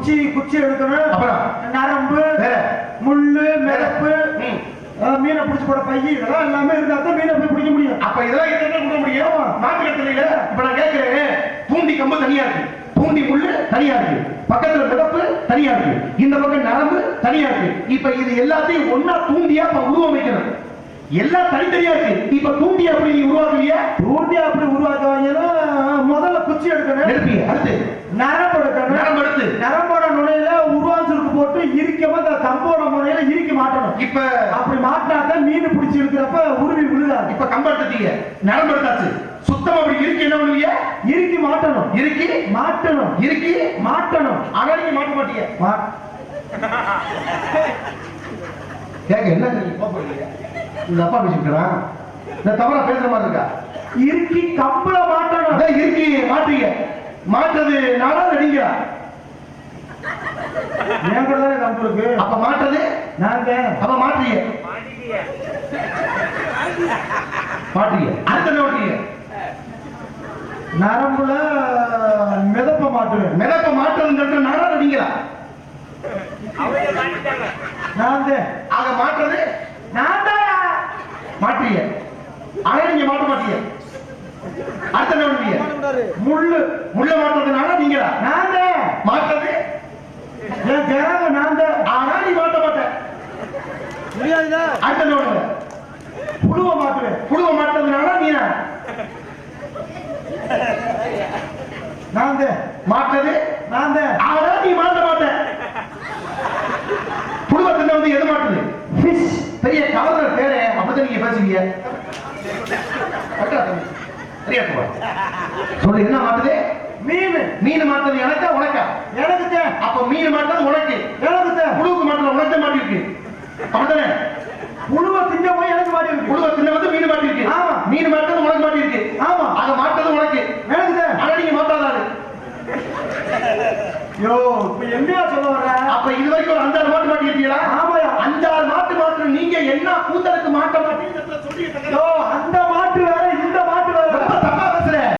குச்சி குச்சி எடுக்கணும். அப்புறம்? நரம்பு? முள்ளு மிதப்பு. ம். அஹ், மீனை பிடிச்சு போட பை இதெல்லாம் எல்லாமே இருந்தா தான் மீனை போய் பிடிக்க முடியும். அப்ப இதெல்லாம் எங்க கொடுக்க முடியும்? மாட்டு கட்டளையில இப்ப நான் கேட்கிறேன் தூண்டி கம்பு தனியா இருக்கு. தூண்டி முள்ளு தனியா இருக்கு. பக்கத்துல மிதப்பு தனியா இருக்கு. இந்த பக்கம் நரம்பு தனியா இருக்கு. இப்ப இது எல்லாத்தையும் ஒன்னா தூண்டியா இப்ப உருவமைக்கணும். எல்லாம் தனித்தனியா இருக்கு. இப்ப தூண்டி அப்படி நீ உருவாக்குவியா தூண்டி அப்படி உருவாக்குவாங்கன்னா முதல்ல குச்சி எடுக்கணும். எடுப்பிய அடுத்து? நரம்பு எடுக்கணும். நரம்பு எடுத்து. நரம்போட நுழையில உருவாஞ்சுருக்கு போட்டு இரிக்காம அந்த கம்போட முனையில இறுக்கி மாட்டணும். இப்ப அப்படி மாட்டினா தான் மீன் பிடிச்சி இருக்கிறப்ப உருவி விழுகாது. இப்ப கம்பு எடுத்துட்டீங்க நரம்பு எடுத்தாச்சு. சுத்தமா அப்படி இருக்கு என்ன பண்ணுவீங்க இறுக்கி மாட்டணும். இறுக்கி? மாட்டணும். இறுக்கி? மாட்டணும். ஆனா நீங்க மாட்ட மாட்டீங்க. கேட்க என்ன இந்த அப்பா பேசிக்கிறான் இந்த தவறா பேசுற மாதிரி இருக்கா? இறுக்கி கம்பள மாட்டணும். இறுக்கி மாட்டீங்க. மாட்டுறது நானா நடிங்களா என் கூட தானே கம்பு இருக்கு? அப்ப மாட்டுறது நாங்க அப்ப மாட்டீங்க மாட்டீங்க அடுத்த மாட்டீங்க நரம்புல மிதப்ப மாட்டுவேன் மிதப்ப மாட்டுறதுன்றது நானா நடிங்களா நான் தான். ஆக மாட்டுறது நான் தான். மாட்டீங்க ஆனா நீங்க மாட்ட மாட்டீங்க அடுத்த பண்ணுவீங்க? முள்ளு. முள்ள மாட்டுறது நானா நீங்களா? நான் தான் மாட்டுறது என் கிரக நான் தான் ஆனா நீ மாட்ட மாட்ட பண்ணுவ புழுவ மாட்டுவேன். புழுவ மாட்டுறதுனால நீனா. நான் மாட்டது. நான் ஆனா நீ மாட்ட மாட்ட. புழுவத்துல வந்து எது மாட்டுது? ஃபிஷ் பெரிய கவர்னர் பேரே அப்படிதான் நீங்க பேசுவீங்க. சொல்லு. என்ன மாட்டுது? மீன். மீன் மாட்டுறது எனக்கா உனக்கா? எனக்கு அப்ப மீன் மாட்டுறது உனக்கு. எனக்கு புழுவுக்கு மாட்டுறது உனக்கு மாட்டிருக்கு புழுவ திங்க போய் எனக்கு மாட்டி இருக்கு புழுவ தின்ன வந்து மீன் மாட்டிருக்கு ஆமா. மீன் மாட்டுறது உனக்கு மாட்டிருக்கு ஆமா அத மாட்டுறது உனக்கு எனக்கு தான் ஆனா நீங்க மாட்டாதாரு யோ இப்ப என்னையா சொல்ல வர அப்ப இது வரைக்கும் ஒரு அஞ்சாறு மாட்டு மாட்டிருக்கீங்களா ஆமாயா அஞ்சாறு மாட்டு மாட்டு நீங்க என்ன கூந்தலுக்கு மாட்ட சொல்லிட்டு